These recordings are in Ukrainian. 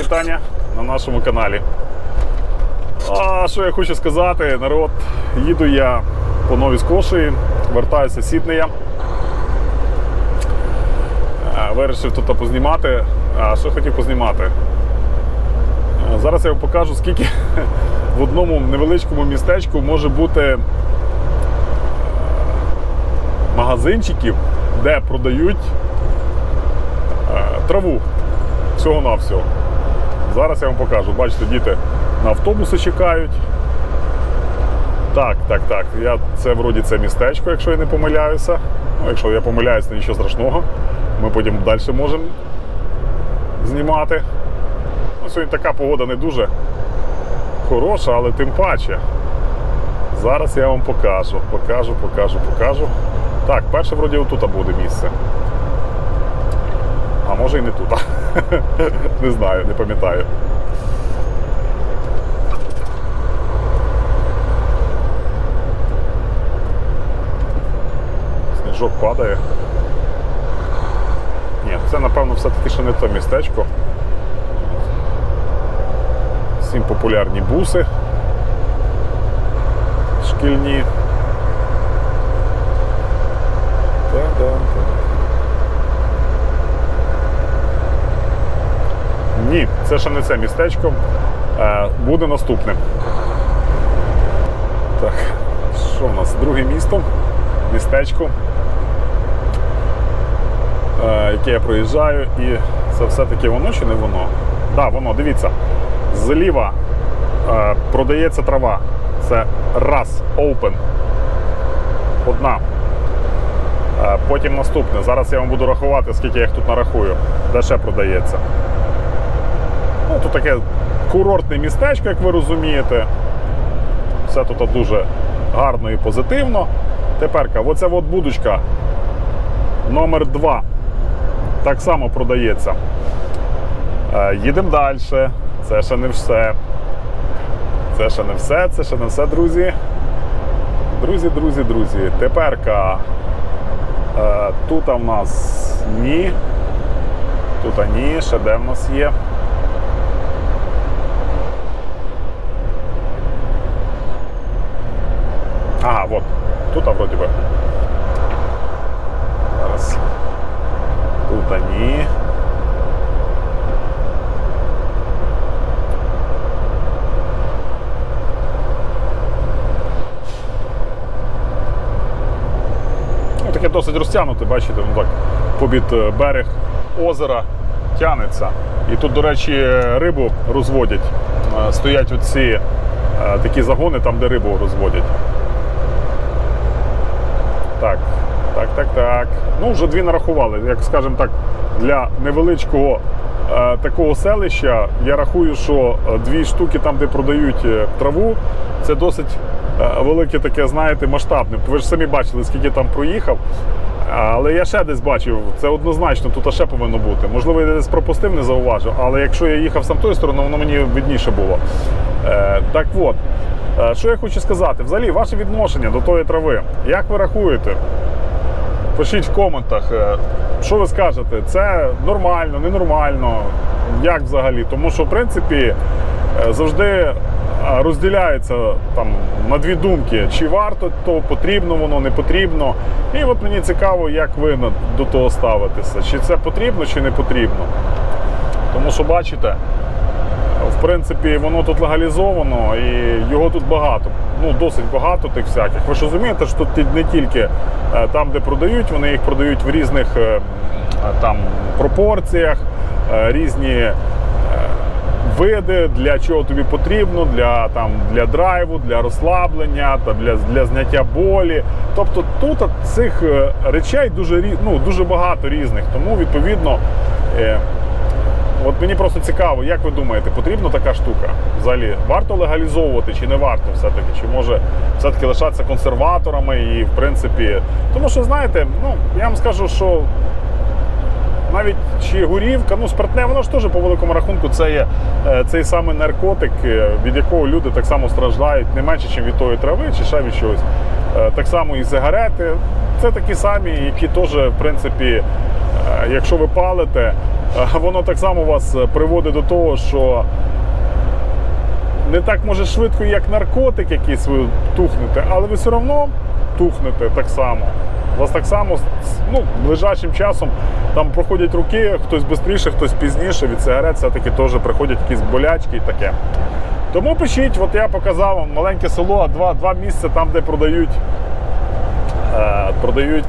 вітання на нашому каналі. А що я хочу сказати, народ, їду я по новій скоші, вертаюся з Сіднея. Е, Вирішив тут познімати. А що хотів познімати? Зараз я вам покажу, скільки в одному невеличкому містечку може бути магазинчиків, де продають траву всього-навсього. Зараз я вам покажу. Бачите, діти на автобуси чекають. Так, так, так. Я, це вроді це містечко, якщо я не помиляюся. Ну, якщо я помиляюся, то нічого страшного. Ми потім далі можемо знімати. Ну, сьогодні така погода не дуже хороша, але тим паче. Зараз я вам покажу. Покажу, покажу, покажу. Так, перше вроді отут буде місце. А може і не тут. не знаю, не пам'ятаю. Сніжок падає. Ні, це напевно все-таки ще не те містечко. Всім популярні буси. Шкільні. Та-дам-та. Ні, це ще не це містечко. Е, Буде наступне. Так, що в нас? Друге місто, містечко, е, яке я проїжджаю, і це все-таки воно чи не воно? Так, да, воно, дивіться. Зліва е, продається трава. Це раз, open. Одна. Потім наступне. Зараз я вам буду рахувати, скільки я їх тут нарахую, де ще продається. Ну, Тут таке курортне містечко, як ви розумієте. Все тут дуже гарно і позитивно. Теперка, оця от будочка номер 2 так само продається. Е, Їдемо далі. Це ще не все. Це ще не все, це ще не все, друзі. Друзі, друзі, друзі. Теперка. Е, тут в нас ні. Тут ні, ще де в нас є. Ага, вот. Тут, а вроде бы. Зараз. Они. Ну, таке досить розтягнуте, бачите, ну так, побід е, берег озера тянеться. І тут, до речі, рибу розводять. Е, Стоять оці е, такі загони, там, де рибу розводять. Так, так, так, так. Ну, вже дві нарахували. Як скажемо так, для невеличкого е, такого селища я рахую, що е, дві штуки там, де продають е, траву, це досить е, велике таке, знаєте, масштабне. Ви ж самі бачили, скільки там проїхав. Але я ще десь бачив, це однозначно, тут ще повинно бути. Можливо, я десь пропустив, не зауважив, але якщо я їхав сам тою стороною, воно мені видніше було. Е, так от, е, що я хочу сказати, взагалі, ваше відношення до тої трави, як ви рахуєте? Пишіть в коментах, е, що ви скажете, це нормально, ненормально, як взагалі. Тому що, в принципі, е, завжди е, розділяється там на дві думки, чи варто то, потрібно воно, не потрібно. І от мені цікаво, як ви до того ставитеся, чи це потрібно, чи не потрібно. Тому що бачите, в принципі, воно тут легалізовано і його тут багато. Ну, досить багато тих всяких. Ви ж розумієте, що тут не тільки е, там, де продають, вони їх продають в різних е, е, там пропорціях, різні види, для чого тобі потрібно, для, там, для драйву, для розслаблення, та для, для зняття болі. Тобто тут цих речей дуже, ну, дуже багато різних. Тому відповідно. От мені просто цікаво, як ви думаєте, потрібна така штука? Взагалі, варто легалізовувати чи не варто все-таки? Чи може все-таки лишатися консерваторами і в принципі. Тому що, знаєте, ну я вам скажу, що навіть чи горівка, ну спиртне, воно ж теж по великому рахунку це є е, цей самий наркотик, е, від якого люди так само страждають не менше, ніж від тої трави, чи ще від чогось. Е, Так само і сигарети. Це такі самі, які теж, в принципі, якщо ви палите, воно так само вас е, приводить до того, що не так може швидко, як наркотик якийсь ви тухнете, але ви все одно тухнете так само. Вас так само ну, лежачим часом там проходять роки, хтось швидше, хтось пізніше. Від сигарет все-таки теж приходять якісь болячки і таке. Тому пишіть, от я показав вам маленьке село, два, два місця там, де продають, е, продають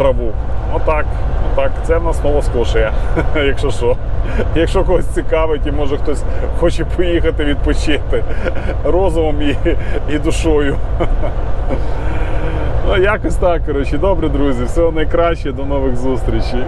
траву. Отак, отак. Це в нас нова Скошія, якщо що. Якщо когось цікавить і може хтось хоче поїхати відпочити розумом і, і душою. Ну, якось так, коротше. Добре, друзі. Всього найкраще, до нових зустрічей.